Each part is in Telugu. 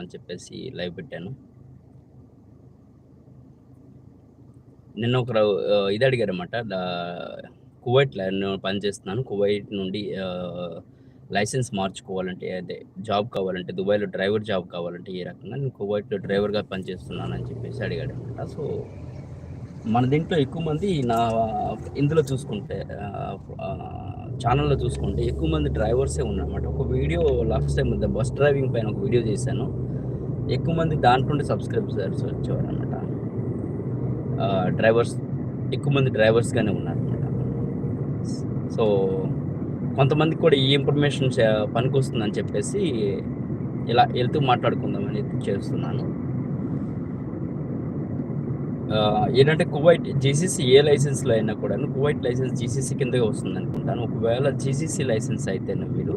అని చెప్పేసి లైవ్ పెట్టాను. నిన్న ఒకరు ఇది అడిగారన్నమాట. కువైట్‌లో నేను పనిచేస్తున్నాను. కువైట్ నుండి లైసెన్స్ మార్చుకోవాలంటే అదే జాబ్ కావాలంటే దుబాయ్‌లో డ్రైవర్ జాబ్ కావాలంటే ఏ రకంగా నేను కువైట్‌లో డ్రైవర్‌గా పనిచేస్తున్నానని చెప్పేసి అడిగాడన్నమాట. సో, మన దీంట్లో ఎక్కువ మంది నా ఇందులో చూసుకుంటే ఛానల్లో చూసుకుంటే ఎక్కువ మంది డ్రైవర్సే ఉన్నారన్నమాట. ఒక video last time the bus driving పైన ఒక వీడియో చేశాను. ఎక్కువ మంది దాంట్లో నుండి సబ్‌స్క్రైబర్స్ వచ్చేవారన్నమాట. డ్రైవర్స్ ఎక్కువ మంది డ్రైవర్స్‌గానే ఉన్నారన్నమాట. సో, కొంతమందికి కూడా ఈ ఇన్ఫర్మేషన్ పనికి వస్తుందని చెప్పేసి ఇలా వెళ్తూ మాట్లాడుకుందామని చేస్తున్నాను. ఏంటంటే కువైట్ జీసీసీ ఏ లైసెన్స్‌లో అయినా కూడాను కువైట్ లైసెన్స్ జీసీసీ కిందే వస్తుందనుకుంటాను. ఒకవేళ జీసీసీ లైసెన్స్ అయితేనే మీరు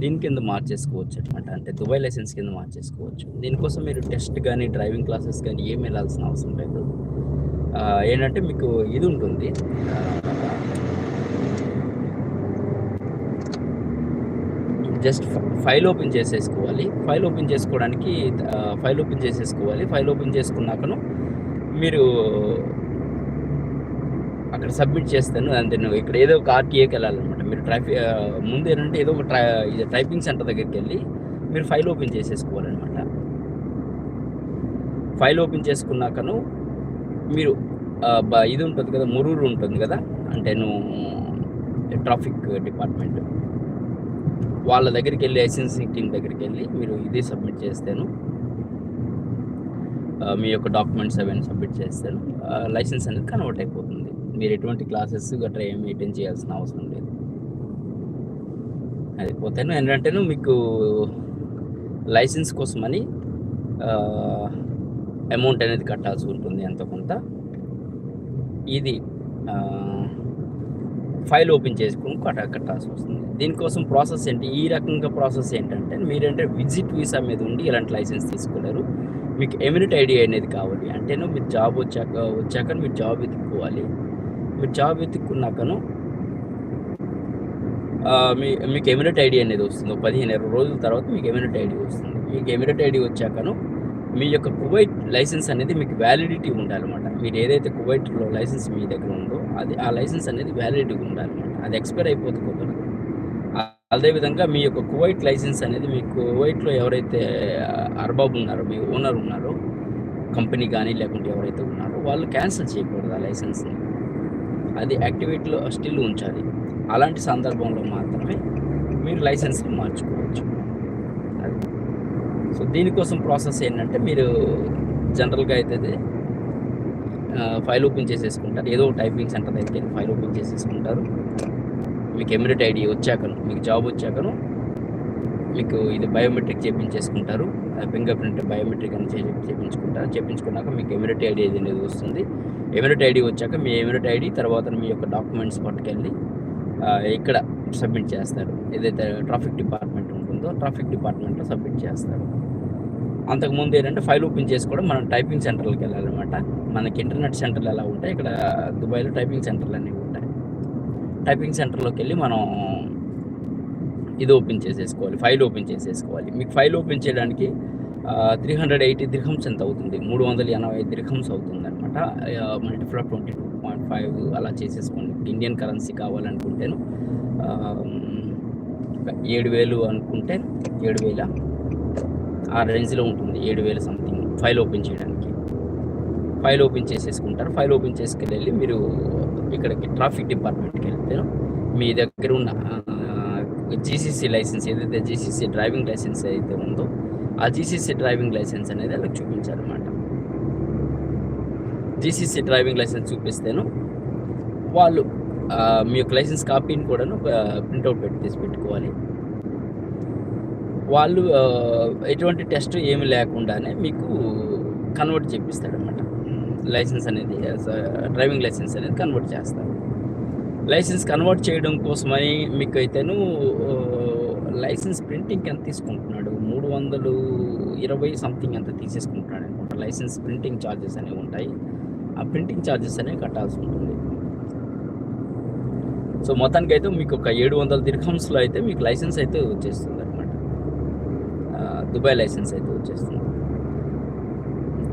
దీని కింద మార్చేసుకోవచ్చు అనమాట అంటే దుబాయ్ లైసెన్స్ కింద మార్చేసుకోవచ్చు. దీనికోసం మీరు టెస్ట్ కానీ డ్రైవింగ్ క్లాసెస్ కానీ ఏమి వెళ్ళాల్సిన అవసరం లేదు. ఏంటంటే మీకు ఇది ఉంటుంది. జస్ట్ ఫైల్ ఓపెన్ చేసేసుకోవాలి. ఫైల్ ఓపెన్ చేసుకోవడానికి ఫైల్ ఓపెన్ చేసేసుకోవాలి. ఫైల్ ఓపెన్ చేసుకున్నాకను మీరు అక్కడ సబ్మిట్ చేస్తాను. అంతే నువ్వు ఇక్కడ ఏదో ఒక ఆర్‌టీఏకెళ్ళాలన్నమాట. మీరు ట్రాఫిక్ ముందు ఏంటంటే ఏదో ఒక ట్రా ఇది టైపింగ్ సెంటర్ దగ్గరికెళ్ళి మీరు ఫైల్ ఓపెన్ చేసేసుకోవాలన్నమాట. ఫైల్ ఓపెన్ చేసుకున్నాకను మీరు ఇది ఉంటుంది కదా! మురూరు ఉంటుంది కదా! అంటే నువ్వు ట్రాఫిక్ డిపార్ట్‌మెంట్. వాళ్ళ దగ్గరికి వెళ్ళి లైసెన్సింగ్ టీమ్ దగ్గరికెళ్ళి మీరు ఇది సబ్మిట్ చేస్తేను మీ యొక్క డాక్యుమెంట్స్ అవన్నీ సబ్మిట్ చేస్తారు లైసెన్స్ అనేది కన్వర్ట్ అయిపోతుంది. మీరు ఎటువంటి క్లాసెస్ గట్రా ఏమి అటెండ్ చేయాల్సిన అవసరం లేదు. అది పోతేను ఏంటంటేను మీకు లైసెన్స్ కోసమని అమౌంట్ అనేది కట్టాల్సి ఉంటుంది ఎంత కొంత. ఇది ఫైల్ ఓపెన్ చేసుకుని కట్ట కట్టాల్సి వస్తుంది. దీనికోసం ప్రాసెస్ ఏంటి? ఈ రకంగా ప్రాసెస్ ఏంటంటే మీరంటే విజిట్ వీసా మీద ఉండి ఇలాంటి లైసెన్స్ తీసుకోలేరు. మీకు ఎమినెట్ ఐడి అనేది కావాలి. అంటేను మీరు జాబ్ వచ్చాక వచ్చాక మీరు జాబ్ వెతుక్కోవాలి. మీరు జాబ్ వెతుక్కున్నాకను మీ మీకు ఎమినెట్ ఐడి అనేది వస్తుంది. పదిహేను ఇరవై రోజుల తర్వాత మీకు ఎమినెట్ ఐడి వస్తుంది. మీకు ఎమినెట్ ఐడి వచ్చాకను మీ యొక్క కువైట్ లైసెన్స్ అనేది మీకు వ్యాలిడిటీ ఉండాలన్నమాట. మీరు ఏదైతే కువైట్‌లో లైసెన్స్ మీ దగ్గర ఉందో అది ఆ లైసెన్స్ అనేది వ్యాలిడిటీ ఉండాలన్నమాట. అది ఎక్స్‌పైర్ అయిపోతే కుదరదు. అదేవిధంగా అదే విధంగా మీ యొక్క కువైట్ లైసెన్స్ అనేది మీ కువైట్‌లో ఎవరైతే అర్బాబ్ ఉన్నారో, మీ ఓనర్ ఉన్నారో కంపెనీ కానీ లేకుంటే ఎవరైతే ఉన్నారో వాళ్ళు క్యాన్సిల్ చేయకూడదు ఆ లైసెన్స్‌ని. అది యాక్టివేట్‌లో స్టిల్ ఉంచాలి. అలాంటి సందర్భంలో మాత్రమే మీరు లైసెన్స్‌ని మార్చుకోవచ్చు. అది. సో, దీనికోసం ప్రాసెస్ ఏంటంటే మీరు జనరల్‌గా అయితే ఫైల్ ఓపెన్ చేసేసుకుంటారు. ఏదో ఒక టైపింగ్ సెంటర్ అయితే ఫైల్ ఓపెన్ చేసేసుకుంటారు. మీకు ఎమినెట్ ఐడి వచ్చాకను మీకు జాబ్ వచ్చాకను మీకు ఇది బయోమెట్రిక్ చేపించేసుకుంటారు. ఫింగర్ ప్రింట్ బయోమెట్రిక్ అని చే చేపించుకుంటారు. చేపించుకున్నాక మీకు ఎమినెట్ ఐడి అనేది వస్తుంది. ఎమిరేట్ ఐడి వచ్చాక మీ ఎమిరేట్ ఐడి తర్వాత మీ యొక్క డాక్యుమెంట్స్ పట్టుకెళ్ళి ఇక్కడ సబ్మిట్ చేస్తారు. ఏదైతే ట్రాఫిక్ డిపార్ట్‌మెంట్ ఉంటుందో ట్రాఫిక్ డిపార్ట్‌మెంట్‌లో సబ్మిట్ చేస్తారు. అంతకుముందు ఏంటంటే ఫైల్ ఓపెన్ చేసుకోవడం మనం టైపింగ్ సెంటర్‌లకెళ్ళాలన్నమాట. మనకి ఇంటర్నెట్ సెంటర్‌లు ఎలా ఉంటాయి ఇక్కడ దుబాయ్‌లో టైపింగ్ సెంటర్‌లు అనేవి ఉంటాయి. టైపింగ్ సెంటర్లోకి వెళ్ళి మనం ఇది ఓపెన్ చేసేసుకోవాలి. ఫైల్ ఓపెన్ చేసేసుకోవాలి. మీకు ఫైల్ ఓపెన్ చేయడానికి త్రీ హండ్రెడ్ ఎయిటీ దిర్హమ్స్ ఎంత అవుతుంది? 380 దిర్హమ్స్ అవుతుందన్నమాట. ట్వంటీ మల్టిపుల్ ఆఫ్ 22.5 అలా చేసేసుకోండి. ఇండియన్ కరెన్సీ కావాలనుకుంటేను ఏడు వేలు అనుకుంటే ఏడు వేల ఆ రేంజ్‌లో ఉంటుంది. ఏడు వేల సంథింగ్ ఫైల్ ఓపెన్ చేయడానికి. ఫైల్ ఓపెన్ చేసేసుకుంటారు. ఫైల్ ఓపెన్ చేసుకెళ్ళి మీరు ఇక్కడికి ట్రాఫిక్ డిపార్ట్మెంట్కి వెళ్తే మీ దగ్గర ఉన్న జీసీసీ లైసెన్స్ ఏదైతే జీసీసీ డ్రైవింగ్ లైసెన్స్ అయితే ఉందో ఆ జీసీసీ డ్రైవింగ్ లైసెన్స్ అనేది వాళ్ళకి చూపించాలన్నమాట. జీసీసీ డ్రైవింగ్ లైసెన్స్ చూపిస్తేను వాళ్ళు మీ యొక్క లైసెన్స్ కాపీని కూడాను ప్రింట్అవుట్ ప్రింటౌట్ పెట్టి తీసి పెట్టుకోవాలి. వాళ్ళు ఎటువంటి టెస్ట్ ఏమి లేకుండానే మీకు కన్వర్ట్ చేపిస్తాడనమాట లైసెన్స్ అనేది యాస్ డ్రైవింగ్ లైసెన్స్ అనేది కన్వర్ట్ చేస్తారు. లైసెన్స్ కన్వర్ట్ చేయడం కోసమని మీకైతేను అయితేను లైసెన్స్ ప్రింటింగ్ ఎంత తీసుకుంటున్నాడు? 320 సంథింగ్ ఎంత తీసేసుకుంటున్నాడు అనుకుంటా లైసెన్స్ ప్రింటింగ్ ఛార్జెస్ అనేవి ఉంటాయి. ఆ ప్రింటింగ్ ఛార్జెస్ అనేవి కట్టాల్సి ఉంటుంది. సో, మొత్తానికి అయితే మీకు ఒక 700 దిర్హమ్స్‌లో అయితే మీకు లైసెన్స్ అయితే వచ్చేస్తుంది అనమాట దుబాయ్ లైసెన్స్ అయితే వచ్చేస్తుంది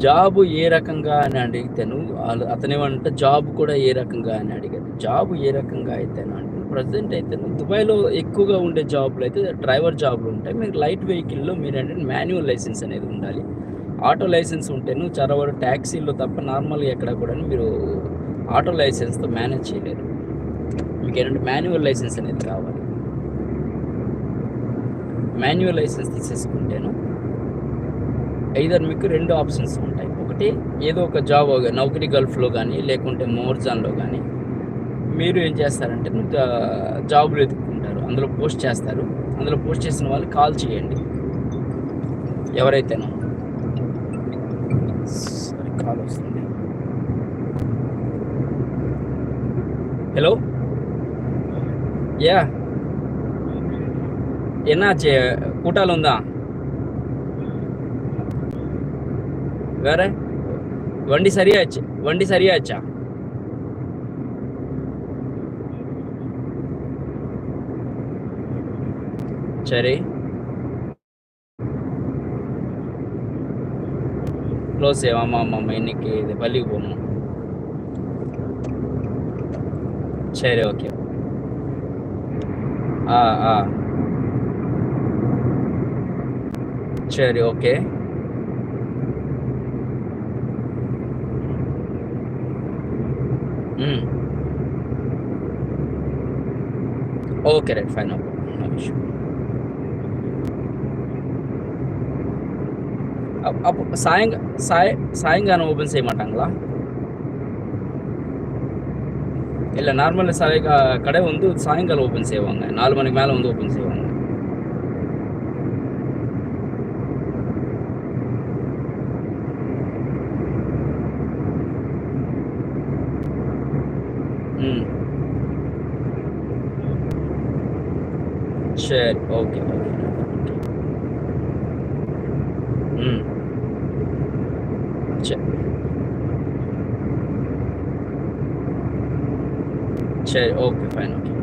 జాబ్ ఏ రకంగా అని అడిగితేను వాళ్ళు అతనేమంటే జాబ్ కూడా ఏ రకంగా అని అడిగారు జాబ్ ఏ రకంగా అయితేను అంటే ప్రజెంట్ అయితే దుబాయ్లో ఎక్కువగా ఉండే జాబ్లు అయితే డ్రైవర్ జాబ్లు ఉంటాయి. మీరు లైట్ వెహికల్లో మీరు ఏంటంటే మాన్యువల్ లైసెన్స్ అనేది ఉండాలి. ఆటో లైసెన్స్ ఉంటేను చాలా వరకు తప్ప నార్మల్గా ఎక్కడ కూడా మీరు ఆటో లైసెన్స్తో మేనేజ్ చేయలేరు. మీకు ఏంటంటే మాన్యువల్ లైసెన్స్ అనేది కావాలి. మాన్యువల్ లైసెన్స్ తీసేసుకుంటేను ఐదర్ మీకు రెండు ఆప్షన్స్ ఉంటాయి. ఒకటి ఏదో ఒక జాబ్ నౌకరి గల్ఫ్లో కానీ లేకుంటే మోర్జాన్లో కానీ మీరు ఏం చేస్తారంటే జాబులు ఎదుర్కొంటారు. అందులో పోస్ట్ చేస్తారు. అందులో పోస్ట్ చేసిన వాళ్ళు కాల్ చేయండి. ఎవరైతేనో. సరే కాల్ వస్తుంది. హలో? యా. ఎన్నాచే కూటాలు ఉందా? வேற? வண்டி சரியாச்சு. வண்டி சரியாச்சா? சரி. க்ளோஸ் ஆமாம் ஆமாம் ஆமாம் இன்னைக்கு இது பள்ளிக்கு போகணும். சரி ஓகே ஆ ஆ. சரி ஓகே ம் ஓகே ரைட் ஃபைன் அப்போ சாயங்க சாய சாயங்காலம் ஓப்பன் செய்ய மாட்டாங்களா இல்லை நார்மலாக சாய கடை வந்து சாயங்காலம் ஓப்பன் செய்வாங்க. நாலு மணிக்கு மேலே வந்து ஓப்பன் செய்வாங்க. సరే ఓకే సరే ఓకే ఫైన్ ఓకే.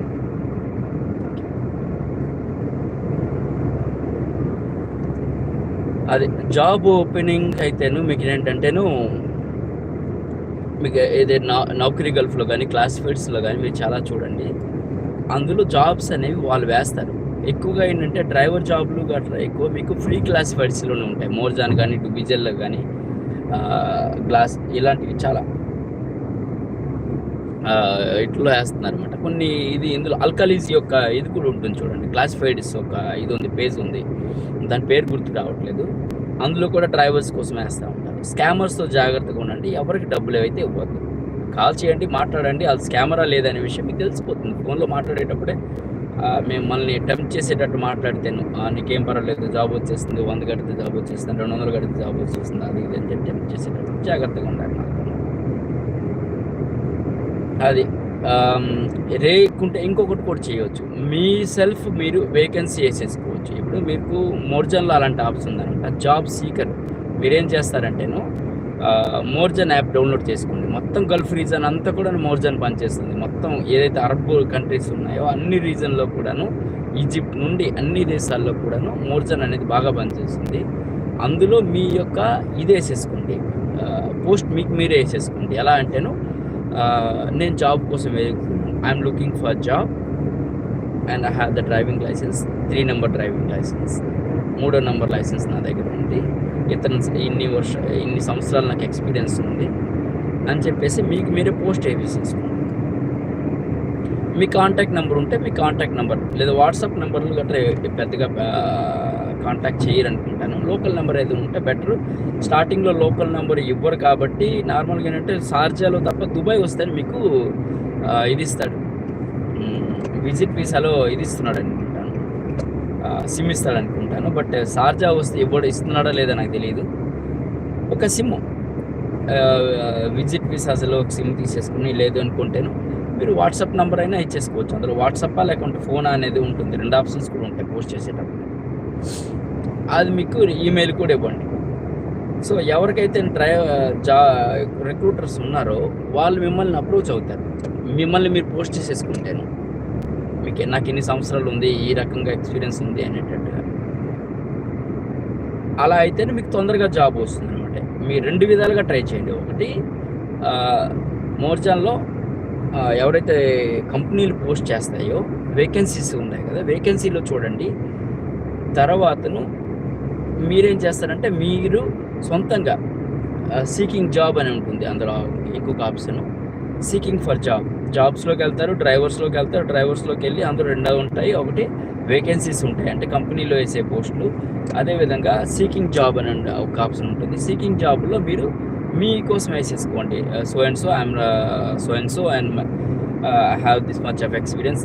అది జాబ్ ఓపెనింగ్ అయితేను మీకు ఏంటంటేను మీకు ఏదే నా నౌకరీ గల్ఫ్లో కానీ క్లాసిఫైడ్స్లో కానీ మీరు చాలా చూడండి. అందులో జాబ్స్ అనేవి వాళ్ళు వేస్తారు. ఎక్కువగా ఏంటంటే డ్రైవర్ జాబ్లు గట్రా ఎక్కువ మీకు ఫ్రీ క్లాసిఫైడ్స్లోనే ఉంటాయి. మోర్జాన్ కానీ డివిజన్లో కానీ గ్లాస్ ఇలాంటివి చాలా. ఇట్లా వేస్తున్నారు అనమాట కొన్ని ఇది ఇందులో అల్కలీస్ యొక్క ఇది కూడా ఉంటుంది చూడండి. క్లాసిఫైడ్స్ ఒక ఇది ఉంది పేజ్ ఉంది. దాని పేరు గుర్తు రావట్లేదు. అందులో కూడా డ్రైవర్స్ కోసం వేస్తూ ఉంటారు. స్కామర్స్తో జాగ్రత్తగా ఉండండి. ఎవరికి డబ్బులు ఏవైతే ఇవ్వద్దు. కాల్ చేయండి మాట్లాడండి. అది స్కామరా లేదనే విషయం మీకు తెలిసిపోతుంది. ఫోన్లో మాట్లాడేటప్పుడే మిమ్మల్ని టెంప్ట్ చేసేటట్టు మాట్లాడితేను నీకేం పర్వాలేదు జాబ్ వచ్చేస్తుంది వంద కడితే జాబ్ వచ్చేస్తుంది రెండు వందలు కడితే జాబ్ వచ్చేస్తుంది అది ఇది అని చెప్పి టెంప్ట్ చేసేటట్టు జాగ్రత్తగా ఉండాలి అది రేకుంటే ఇంకొకటి కూడా చేయవచ్చు మీ సెల్ఫ్ మీరు వేకెన్సీ వేసేసుకోవచ్చు. ఇప్పుడు మీకు మోర్జన్లో అలాంటి ఆప్షన్ ఉందనమాట జాబ్ సీకర్. మీరేం చేస్తారంటేను మోర్జన్ యాప్ డౌన్లోడ్ చేసుకోండి. మొత్తం గల్ఫ్ రీజన్ అంతా కూడా మోర్జన్ పనిచేస్తుంది. మొత్తం ఏదైతే అరబ్ కంట్రీస్ ఉన్నాయో అన్ని రీజన్లో కూడాను ఈజిప్ట్ నుండి అన్ని దేశాల్లో కూడాను మోర్జన్ అనేది బాగా పనిచేస్తుంది. అందులో మీ యొక్క ఇది వేసేసుకోండి. పోస్ట్ మీకు మీరే వేసేసుకోండి. ఎలా అంటేను నేను జాబ్ కోసం I'm looking for job and I have the driving licence three number driving licence మూడో నెంబర్ లైసెన్స్ నా దగ్గర ఉంది. ఇతను ఇన్ని వర్ష ఇన్ని సంవత్సరాలు నాకు ఎక్స్పీరియన్స్ ఉంది అని చెప్పేసి మీకు మీరే పోస్ట్ వేసేసుకోండి మీ కాంటాక్ట్ నెంబర్ ఉంటే మీ కాంటాక్ట్ నెంబర్ లేదా వాట్సాప్ నెంబర్లు గట్రా పెద్దగా కాంటాక్ట్ చేయరు అనుకుంటాను లోకల్ నెంబర్ అయితే ఉంటే బెటర్. స్టార్టింగ్లో లోకల్ నెంబర్ ఇవ్వరు కాబట్టి నార్మల్గా ఏంటంటే షార్జాలో తప్ప దుబాయ్ వస్తే మీకు ఇది ఇస్తాడు. విజిట్ వీసాలో ఇది ఇస్తున్నాడు అనుకుంటాను సిమ్ ఇస్తాడు చెప్పాను బట్ సార్జా వస్తే ఇవ్వడం ఇస్తున్నాడా లేదా నాకు తెలియదు ఒక సిమ్ విజిట్ వీసాలో ఒక సిమ్ తీసేసుకుని లేదు అనుకుంటేను మీరు వాట్సాప్ నెంబర్ అయినా ఇచ్చేసుకోవచ్చు. అందులో వాట్సాప్ లేకుంటే ఫోన్ అనేది ఉంటుంది. రెండు ఆప్షన్స్ కూడా ఉంటాయి పోస్ట్ చేసేటప్పుడు. అది మీకు ఈమెయిల్ కూడా ఇవ్వండి. సో ఎవరికైతే డ్రై జా రిక్రూటర్స్ ఉన్నారో వాళ్ళు మిమ్మల్ని అప్రోచ్ అవుతారు. మిమ్మల్ని మీరు పోస్ట్ చేసేసుకుంటాను మీకు నాకు ఎన్ని సంవత్సరాలు ఉంది ఈ రకంగా ఎక్స్పీరియన్స్ ఉంది అనేటట్టు. అలా అయితేనే మీకు తొందరగా జాబ్ వస్తుంది అనమాట మీరు రెండు విధాలుగా ట్రై చేయండి. ఒకటి మోర్చాన్లో ఎవరైతే కంపెనీలు పోస్ట్ చేస్తాయో వేకెన్సీస్ ఉన్నాయి కదా వేకెన్సీలో చూడండి. తర్వాతను మీరేం చేస్తారంటే మీరు సొంతంగా సీకింగ్ జాబ్ అని ఉంటుంది అందులో ఇంకొక ఆప్షన్ సీకింగ్ ఫర్ జాబ్ జాబ్స్లోకి వెళ్తారు డ్రైవర్స్లోకి వెళ్తారు డ్రైవర్స్లోకి వెళ్ళి అందులో రెండు ఉంటాయి. ఒకటి వేకెన్సీస్ ఉంటాయి. అంటే కంపెనీలో వేసే పోస్టులు. అదేవిధంగా సీకింగ్ జాబ్ అని ఒక ఆప్షన్ ఉంటుంది. సీకింగ్ జాబ్లో మీరు మీకోసం వేసేసుకోండి. So and so I'm so and so and have this much of experience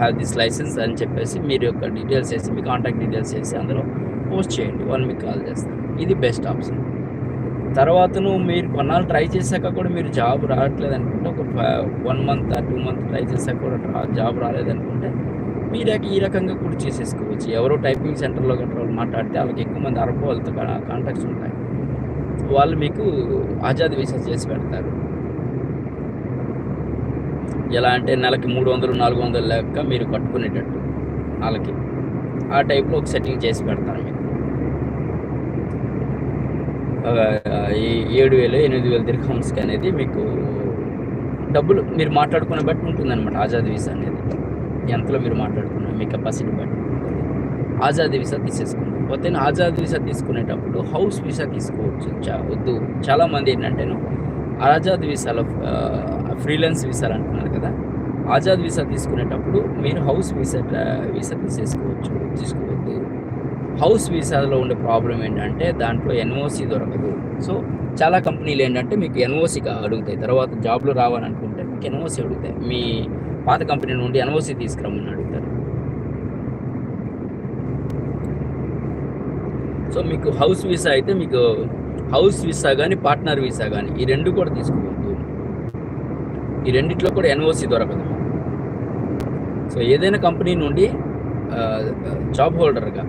have this licence అని చెప్పేసి మీరు యొక్క డీటెయిల్స్ వేసి మీ కాంటాక్ట్ డీటెయిల్స్ వేసి అందులో పోస్ట్ చేయండి. వాళ్ళు మీకు కాల్ చేస్తారు ఇది బెస్ట్ ఆప్షన్ తర్వాతను మీరు కొన్నాళ్ళు ట్రై చేశాక కూడా మీరు జాబ్ రావట్లేదు అనుకుంటే ఒక one month two month try చేశాక కూడా జాబ్ రాలేదు మీరు ఈ రకంగా కూడా చేసేసుకోవచ్చు. ఎవరో టైపింగ్ సెంటర్లో గట్రా వాళ్ళు మాట్లాడితే వాళ్ళకి ఎక్కువ మంది అరబ్ వాళ్ళతో కాంటాక్ట్స్ ఉంటాయి. వాళ్ళు మీకు ఆజాద్ వీసా చేసి పెడతారు. ఎలా అంటే నెలకి మూడు వందలు నాలుగు వందలు లెక్క మీరు కట్టుకునేటట్టు వాళ్ళకి. ఆ టైప్లో ఒక సెట్టింగ్ చేసి పెడతారు మీకు. ఈ ఏడు వేలు ఎనిమిది వేలు దిర్హమ్స్కి అనేది మీకు డబ్బులు మీరు మాట్లాడుకునే బట్టి ఉంటుందన్నమాట ఆజాద్ వీసా అనేది. ఎంతలో మీరు మాట్లాడుకున్న మీ కెపాసిటీ బట్టి. ఉంటుంది ఆజాద్ వీసా తీసేసుకోండి పోతే ఆజాద్ వీసా తీసుకునేటప్పుడు హౌస్ వీసా తీసుకోవచ్చు. చా వద్దు. చాలామంది ఏంటంటేను ఆజాద్ వీసాలో ఫ్రీలాన్స్ వీసాలు అంటున్నారు కదా? ఆజాద్ వీసా తీసుకునేటప్పుడు మీరు హౌస్ వీసా వీసా తీసేసుకోవచ్చు తీసుకోవద్దు. హౌస్ వీసాలో ఉండే ప్రాబ్లం ఏంటంటే దాంట్లో ఎన్ఓసి దొరకదు. సో చాలా కంపెనీలు ఏంటంటే మీకు ఎన్ఓసి అడుగుతాయి. తర్వాత జాబ్లో రావాలనుకుంటే మీకు ఎన్ఓసి అడుగుతాయి. మీ పాత కంపెనీ నుండి ఎన్ఓసి తీసుకురమ్మని అడుగుతారు. సో మీకు హౌస్ వీసా అయితే మీకు హౌస్ వీసా కానీ పార్ట్నర్ వీసా కానీ ఈ రెండు కూడా తీసుకోవద్దు. ఈ రెండిట్లో కూడా ఎన్ఓసి దొరకదు సో ఏదైనా కంపెనీ నుండి జాబ్ హోల్డర్గా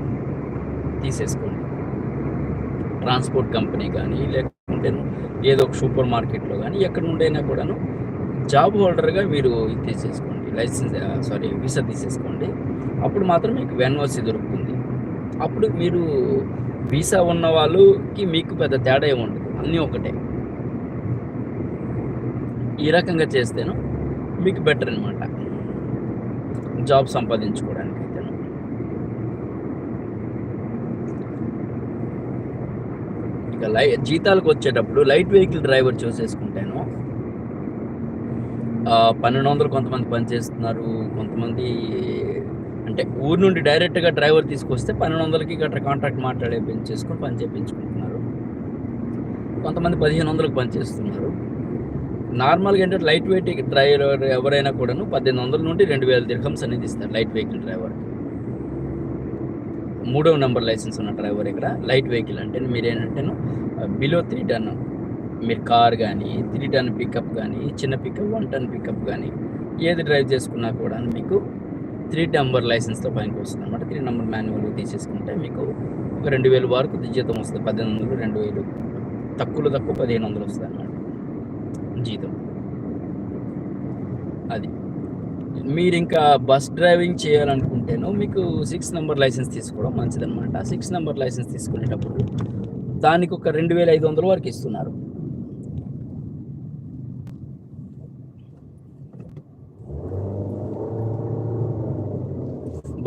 తీసేసుకోండి. ట్రాన్స్పోర్ట్ కంపెనీ కానీ లేకుంటే ఏదో ఒక సూపర్ మార్కెట్లో కానీ ఎక్కడ నుండైనా కూడాను జాబ్ హోల్డర్గా మీరు ఇది తీసేసుకోండి. లైసెన్స్ సారీ వీసా తీసేసుకోండి. అప్పుడు మాత్రం మీకు వెన్ఓసి దొరుకుతుంది. అప్పుడు మీరు వీసా ఉన్న వాళ్ళకి మీకు పెద్ద తేడా ఏమి ఉండదు. అన్నీ ఒకటే. ఈ రకంగా చేస్తేను మీకు బెటర్ అనమాట జాబ్ సంపాదించుకోవడానికి అయితేను. ఇక లై జీతాలకు వచ్చేటప్పుడు లైట్ వెహికల్ డ్రైవర్ చూసేసుకుంటాను పన్నెండు వందలు కొంతమంది పనిచేస్తున్నారు కొంతమంది అంటే ఊరు నుండి డైరెక్ట్గా డ్రైవర్ తీసుకొస్తే పన్నెండు వందలకి గట్రా కాంట్రాక్ట్ మాట్లాడే చేసుకొని పని చేయించుకుంటున్నారు కొంతమంది పదిహేను వందలకు పనిచేస్తున్నారు నార్మల్గా ఏంటంటే లైట్ వెయిట్ డ్రైవర్ ఎవరైనా కూడాను పద్దెనిమిది వందల నుండి రెండు వేల దిర్హమ్స్ అనేది ఇస్తారు లైట్ వెహికల్ డ్రైవర్ మూడవ నెంబర్ లైసెన్స్ ఉన్న డ్రైవర్ ఇక్కడ లైట్ వెహికల్ అంటే మీరేంటంటే బిలో త్రీ టన్ మీరు కార్ కానీ త్రీ టన్ పికప్ కానీ చిన్న పికప్ వన్ టన్ పికప్ కానీ ఏది డ్రైవ్ చేసుకున్నా కూడా మీకు త్రీ నెంబర్ లైసెన్స్తో పనికి వస్తుంది అనమాట త్రీ నెంబర్ మాన్యువల్ తీసేసుకుంటే మీకు ఒక రెండు వేలు వరకు జీతం వస్తుంది. పద్దెనిమిది వందలు రెండు వేలు. తక్కువలో తక్కువ పదిహేను వందలు వస్తుంది అనమాట జీతం. అది. మీరు ఇంకా బస్ డ్రైవింగ్ చేయాలనుకుంటేనో మీకు సిక్స్ నెంబర్ లైసెన్స్ తీసుకోవడం మంచిదన్నమాట. సిక్స్ నెంబర్ లైసెన్స్ తీసుకునేటప్పుడు దానికి ఒక రెండు వేల ఐదు వందల వరకు ఇస్తున్నారు.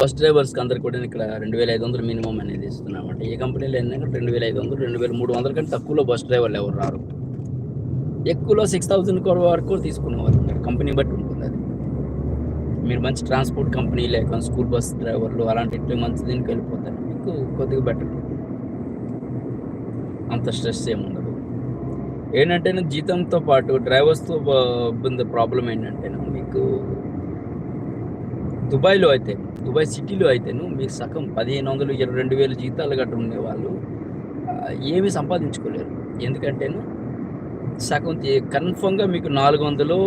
బస్ డ్రైవర్స్కి అందరికి కూడా ఇక్కడ రెండు వేల ఐదు వందలు మినిమం అనేది ఇస్తున్నామంటే. ఏ కంపెనీలో ఏంటంటే రెండు వేల ఐదు వందలు రెండు వేల మూడు వందల కంటే తక్కువలో బస్ డ్రైవర్లు ఎవరు రారు. ఎక్కువలో సిక్స్ థౌజండ్ వరకు తీసుకునే వాళ్ళు ఉన్నారు. కంపెనీ బట్టి ఉంటుంది అది. మీరు మంచి ట్రాన్స్పోర్ట్ కంపెనీ లేక స్కూల్ బస్ డ్రైవర్లు అలాంటి మంచి దీనికి వెళ్ళిపోతారు. మీకు కొద్దిగా బెటర్. అంత స్ట్రెస్ ఏముండదు ఏంటంటే జీతంతో పాటు డ్రైవర్స్తో ప్రాబ్లం ఏంటంటే మీకు దుబాయ్లో అయితే దుబాయ్ సిటీలో అయితేను మీరు సగం పదిహేను వందలు ఇరవై రెండు వేలు జీతాలు గట్రా ఉండేవాళ్ళు ఏమీ సంపాదించుకోలేరు. ఎందుకంటేను సగం కన్ఫర్మ్గా మీకు నాలుగు వందలు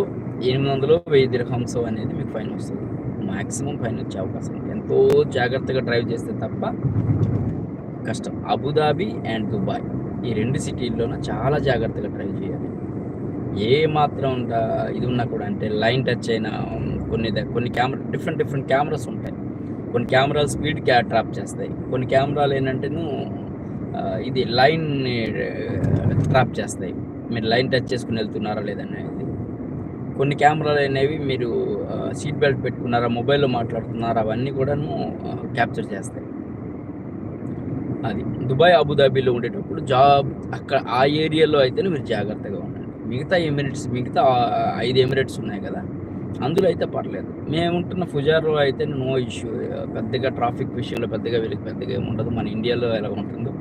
ఎనిమిది వందలు వెయ్యి దిరహంసో అనేది మీకు ఫైన్ వస్తుంది. మాక్సిమం ఫైన్ వచ్చే అవకాశం ఎంతో జాగ్రత్తగా డ్రైవ్ చేస్తే తప్ప కష్టం. అబుదాబి అండ్ దుబాయ్ ఈ రెండు సిటీల్లోనూ చాలా జాగ్రత్తగా డ్రైవ్ చేయాలి. ఏ మాత్రం ఇది ఉన్నా కూడా అంటే లైన్ టచ్ అయినా కొన్ని కొన్ని కెమెరా డిఫరెంట్ డిఫరెంట్ కెమెరాస్ ఉంటాయి. కొన్ని కెమెరాలు స్పీడ్ క్యా ట్రాప్ చేస్తాయి. కొన్ని కెమెరాలు ఏంటంటేను ఇది లైన్ ట్రాప్ చేస్తాయి. మీరు లైన్ టచ్ చేసుకుని వెళ్తున్నారా లేదనేది. కొన్ని కెమెరాలు అనేవి మీరు సీట్ బెల్ట్ పెట్టుకున్నారా మొబైల్లో మాట్లాడుతున్నారా అవన్నీ కూడాను క్యాప్చర్ చేస్తాయి. అది. దుబాయ్ అబుదాబీలో ఉండేటప్పుడు జాబ్ అక్కడ ఆ ఏరియాలో అయితేనే మీరు జాగ్రత్తగా ఉండండి. మిగతా ఎమిరేట్స్ మిగతా ఐదు ఎమిరేట్స్ ఉన్నాయి కదా. అందులో అయితే పర్లేదు. మేము ఉంటున్న ఫుజార్లో అయితే నో ఇష్యూ. పెద్దగా ట్రాఫిక్ విషయంలో పెద్దగా వీళ్ళకి పెద్దగా ఏమి ఉండదు. మన ఇండియాలో ఎలా ఉంటుందో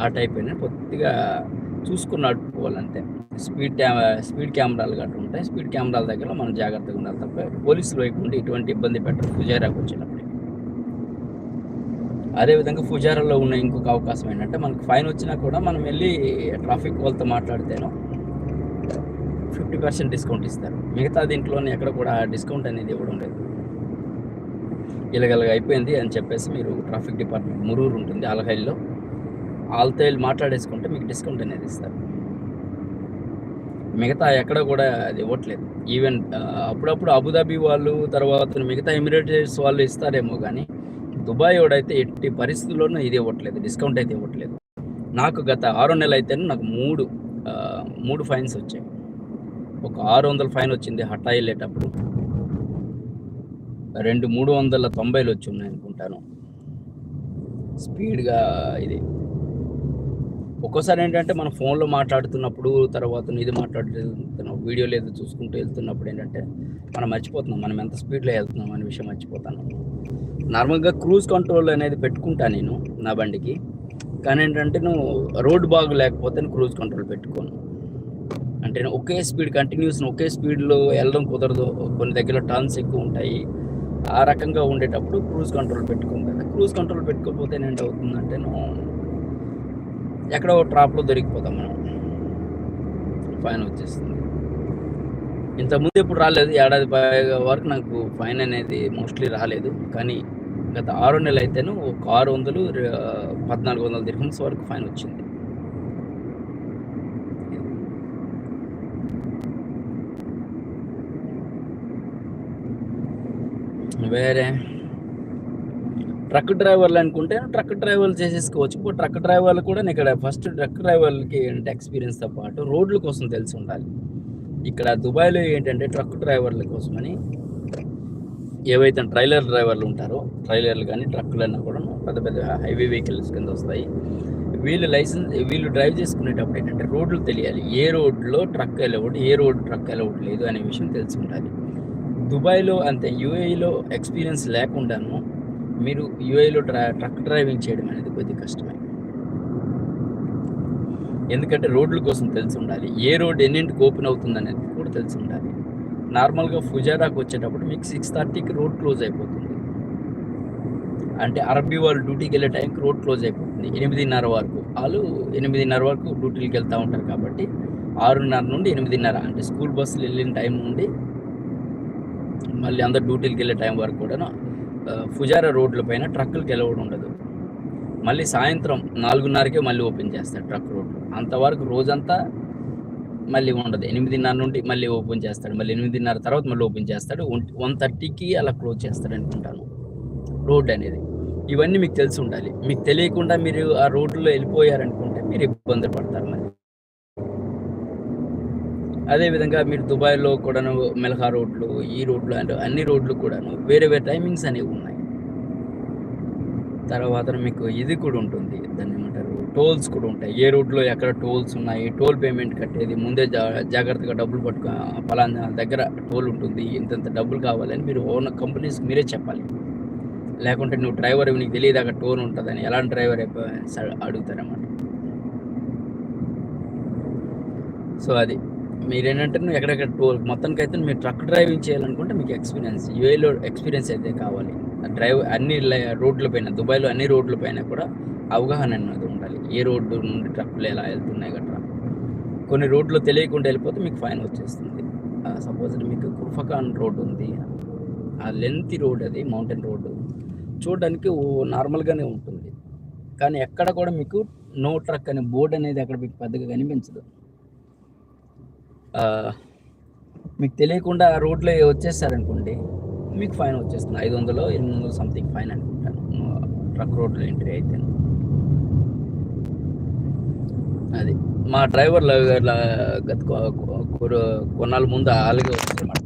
ఆ టైప్ అయినా కొద్దిగా చూసుకుని నడుపుకోవాలంటే. స్పీడ్ స్పీడ్ కెమెరాలు గట్రా ఉంటాయి. స్పీడ్ కెమెరాల దగ్గర మనం జాగ్రత్తగా ఉండాలి తప్ప పోలీసుల వైపు నుండి ఎటువంటి ఇబ్బంది పెట్టరు ఫుజారాకు వచ్చినప్పుడు. అదేవిధంగా ఫుజారాలో ఉన్న ఇంకొక అవకాశం ఏంటంటే మనకు ఫైన్ వచ్చినా కూడా మనం వెళ్ళి ట్రాఫిక్ వాళ్ళతో మాట్లాడితేనో ఫిఫ్టీ పర్సెంట్ డిస్కౌంట్ ఇస్తారు. మిగతా దీంట్లోనే ఎక్కడ కూడా డిస్కౌంట్ అనేది ఇవ్వడం లేదు ఇలాగలగా అయిపోయింది అని చెప్పేసి మీరు ట్రాఫిక్ డిపార్ట్మెంట్ మురూరు ఉంటుంది అలహైల్లో వాళ్ళతో వెళ్ళి మాట్లాడేసుకుంటే మీకు డిస్కౌంట్ అనేది ఇస్తారు. మిగతా ఎక్కడ కూడా అది ఇవ్వట్లేదు. ఈవెన్ అప్పుడప్పుడు అబుదాబి వాళ్ళు తర్వాత మిగతా ఎమిరేట్స్ వాళ్ళు ఇస్తారేమో కానీ దుబాయ్ వాడైతే ఎట్టి పరిస్థితుల్లోనూ ఇది ఇవ్వట్లేదు. డిస్కౌంట్ అయితే ఇవ్వట్లేదు. నాకు గత ఆరో నెలలు అయితేనే నాకు మూడు మూడు ఫైన్స్ వచ్చాయి. ఒక ఆరు వందల ఫైన్ వచ్చింది హఠా వెళ్ళేటప్పుడు రెండు మూడు వందల తొంభైలు వచ్చి ఉన్నాయి అనుకుంటాను. స్పీడ్గా ఇది. ఒక్కోసారి ఏంటంటే మనం ఫోన్లో మాట్లాడుతున్నప్పుడు తర్వాత ఇది మాట్లాడుతున్నాం వీడియో లేదు చూసుకుంటూ వెళ్తున్నప్పుడు ఏంటంటే మనం మర్చిపోతున్నాం. మనం ఎంత స్పీడ్లో వెళ్తున్నాం అనే విషయం మర్చిపోతాను. నార్మల్గా క్రూజ్ కంట్రోల్ అనేది పెట్టుకుంటా నేను నా బండికి. కానీ ఏంటంటే నువ్వు రోడ్ బాగు లేకపోతే క్రూజ్ కంట్రోల్ పెట్టుకోను. అంటే నేను ఒకే స్పీడ్ కంటిన్యూస్ ఒకే స్పీడ్లో వెళ్ళడం కుదరదు. కొన్ని దగ్గర టర్న్స్ ఎక్కువ ఉంటాయి. ఆ రకంగా ఉండేటప్పుడు క్రూజ్ కంట్రోల్ పెట్టుకుంటాను క్రూజ్ కంట్రోల్ పెట్టుకోకపోతే ఏంటి అవుతుందంటే నువ్వు ఎక్కడో ట్రాప్లో దొరికిపోతాం మనం. ఫైన్ వచ్చేస్తుంది. ఇంతకుముందు ఎప్పుడు రాలేదు. ఏడాది పైగా వరకు నాకు ఫైన్ అనేది మోస్ట్లీ రాలేదు. కానీ గత ఆరు నెలలు అయితేను ఒక ఆరు వందలు పద్నాలుగు వందల దిర్హమ్స్ వరకు ఫైన్ వచ్చింది. వేరే ట్రక్ డ్రైవర్లు అనుకుంటే ట్రక్ డ్రైవర్లు చేసేసుకోవచ్చు. ఇప్పుడు ట్రక్ డ్రైవర్లు కూడా ఇక్కడ ఫస్ట్ ట్రక్ డ్రైవర్లకి ఏంటంటే ఎక్స్పీరియన్స్తో పాటు రోడ్ల కోసం తెలిసి ఉండాలి. ఇక్కడ దుబాయ్లో ఏంటంటే ట్రక్ డ్రైవర్ల కోసమని ఏవైతే ట్రైలర్ డ్రైవర్లు ఉంటారో ట్రైలర్లు కానీ ట్రక్కులు అన్నా కూడా పెద్ద పెద్ద హైవే వెహికల్స్ కింద వస్తాయి. వీళ్ళు లైసెన్స్ వీళ్ళు డ్రైవ్ చేసుకునేటప్పుడు ఏంటంటే రోడ్లు తెలియాలి. ఏ రోడ్లో ట్రక్ అలౌడ్ ఏ రోడ్ ట్రక్ అలౌడ్ లేదు అనే విషయం తెలిసి ఉండాలి. దుబాయ్లో అంతే యూఏఈలో ఎక్స్పీరియన్స్ లేకుండాను మీరు యూఏఈలో డ్రా ట్రక్ డ్రైవింగ్ చేయడం అనేది కొద్దిగా కష్టమే. ఎందుకంటే రోడ్ల కోసం తెలిసి ఉండాలి ఏ రోడ్ ఎన్నింటికి ఓపెన్ అవుతుంది అనేది కూడా తెలిసి ఉండాలి నార్మల్గా ఫుజారాకు వచ్చేటప్పుడు మీకు సిక్స్ థర్టీకి రోడ్ క్లోజ్ అయిపోతుంది. అంటే అరబీ వాళ్ళు డ్యూటీకి వెళ్ళే టైంకి రోడ్ క్లోజ్ అయిపోతుంది. ఎనిమిదిన్నర వరకు వాళ్ళు ఎనిమిదిన్నర వరకు డ్యూటీలకు వెళ్తూ ఉంటారు కాబట్టి ఆరున్నర నుండి ఎనిమిదిన్నర అంటే స్కూల్ బస్సులు వెళ్ళిన టైం నుండి మళ్ళీ అందరు డ్యూటీకి వెళ్ళే టైం వరకు కూడా ఫుజారా రోడ్ల పైన ట్రక్కులకి వెళ్ళవడం ఉండదు. మళ్ళీ సాయంత్రం నాలుగున్నరకే మళ్ళీ ఓపెన్ చేస్తాడు ట్రక్ రోడ్లు. అంతవరకు రోజంతా మళ్ళీ ఉండదు. ఎనిమిదిన్నర నుండి మళ్ళీ ఓపెన్ చేస్తాడు. మళ్ళీ ఎనిమిదిన్నర తర్వాత మళ్ళీ ఓపెన్ చేస్తాడు. వన్ థర్టీకి అలా క్లోజ్ చేస్తాడు అనుకుంటాను రోడ్ అనేది. ఇవన్నీ మీకు తెలిసి ఉండాలి. మీకు తెలియకుండా మీరు ఆ రోడ్లో వెళ్ళిపోయారనుకుంటే మీరు ఇబ్బంది పడతారు మళ్ళీ. అదేవిధంగా మీరు దుబాయ్లో కూడాను మెల్హా రోడ్లు ఈ రోడ్లు అండ్ అన్ని రోడ్లు కూడాను వేరే వేరే టైమింగ్స్ అనేవి ఉన్నాయి. తర్వాత మీకు ఇది కూడా ఉంటుంది. దాన్ని ఏమంటారు? టోల్స్ కూడా ఉంటాయి. ఏ రోడ్లో ఎక్కడ టోల్స్ ఉన్నాయి టోల్ పేమెంట్ కట్టేది ముందే జా జాగ్రత్తగా డబ్బులు పట్టుకో ఫలానా దగ్గర టోల్ ఉంటుంది ఇంతంత డబ్బులు కావాలని మీరు ఓన్ కంపెనీస్కి మీరే చెప్పాలి. లేకుంటే నువ్వు డ్రైవర్ నీకు తెలియదు అక్కడ టోల్ ఉంటుందని ఎలాంటి డ్రైవర్ అడుగుతారన్నమాట. సో అది. మీరేంటంటే నువ్వు ఎక్కడెక్కడ టోల్ అయితే మీరు ట్రక్ డ్రైవింగ్ చేయాలనుకుంటే మీకు ఎక్స్పీరియన్స్ యూఏలో ఎక్స్పీరియన్స్ అయితే కావాలి. డ్రైవ్ అన్ని లై- రోడ్ల పైన దుబాయ్లో అన్ని రోడ్ల పైన కూడా అవగాహన అనేది ఉండాలి. ఏ రోడ్డు నుండి ట్రక్కులు ఎలా వెళ్తున్నాయి గట్రా. కొన్ని రోడ్లు తెలియకుండా వెళ్ళిపోతే మీకు ఫైన్ వచ్చేస్తుంది. సపోజ్ మీకు కుర్ఫకాన్ రోడ్ ఉంది. ఆ లెంత్ రోడ్ అది మౌంటైన్ రోడ్డు. చూడడానికి ఓ నార్మల్గానే ఉంటుంది. కానీ ఎక్కడ కూడా మీకు నో ట్రక్ అనే బోర్డు అనేది అక్కడ మీకు పెద్దగా కనిపించదు. మీకు తెలియకుండా ఆ రోడ్లో వచ్చేసారనుకోండి మీకు ఫైన్ వచ్చేస్తుంది. ఐదు వందలు ఎనిమిది వందలు సంథింగ్ ఫైన్ అనుకుంటాను ట్రక్ రోడ్లో ఎంట్రీ అయితే. అది. మా డ్రైవర్లు గత కొన్నాళ్ళ ముందు అలాగే వస్తారన్నమాట